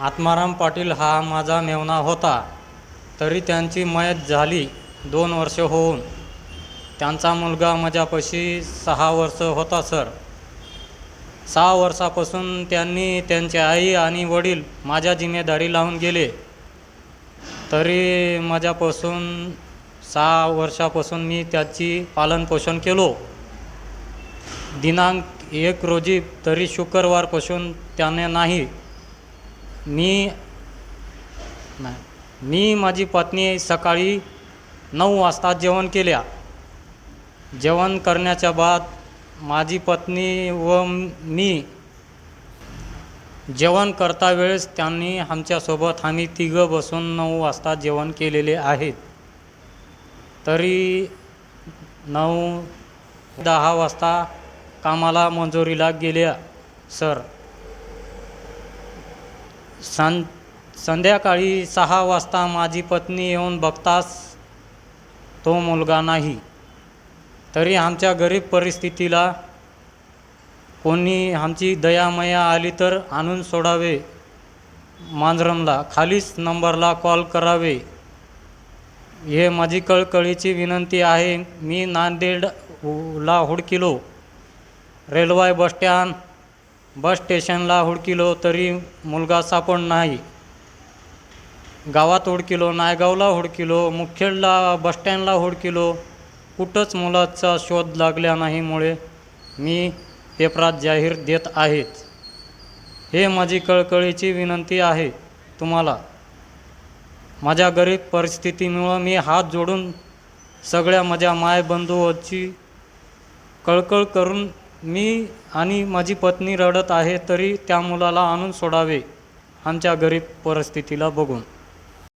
आत्माराम पाटील हा माझा मेवना होता. तरी त्यांची मयत झाली दोन वर्ष होऊन. त्यांचा मुलगा माझ्यापाशी सहा वर्ष होता सर. सहा वर्षापासून त्यांनी त्यांची आई आणि वडील माझ्या जिम्मेदारी लावून गेले. तरी माझ्यापासून सहा वर्षापासून मी त्याची पालनपोषण केलो. दिनांक एक रोजी तरी शुक्रवारपासून त्याने नाही मी नाही. मी माझी पत्नी सकाळी नऊ वाजता जेवण केल्या. जेवण करण्याच्या बाद माझी पत्नी व मी जेवण करता वेळेस त्यांनी आमच्यासोबत आम्ही तिघं बसून नऊ वाजता जेवण केलेले आहेत. तरी नऊ दहा वाजता कामाला मंजुरीला गेल्या सर. सं संध्याकाळी सहा वाजता माझी पत्नी येऊन बघताच तो मुलगा नाही. तरी आमच्या गरीब परिस्थितीला कोणी आमची दयामया आली तर आणून सोडावे. मांजरमला खालीच नंबरला कॉल करावे. हे माझी कळकळीची विनंती आहे. मी नांदेड ला हुडकिलो. रेल्वे बसस्टँड बस स्टेशनला हुडकिलो तरी मुलगा सापड नाही. गावात हुडकिलो नायगावला हुडकिलो मुखेडला बसस्टँडला हुडकिलो. कुठंच मुलाचा शोध लागल्या नाहीमुळे मी पेपरात जाहीर देत आहेत. हे माझी कळकळीची विनंती आहे तुम्हाला. माझ्या गरीब परिस्थितीमुळं मी हात जोडून सगळ्या माझ्या मायबंधूची कळकळ करून मी आणि माझी पत्नी रडत आहे तरी त्या मुलाला आणून सोडावे. आमच्या गरीब परिस्थितीला बघून.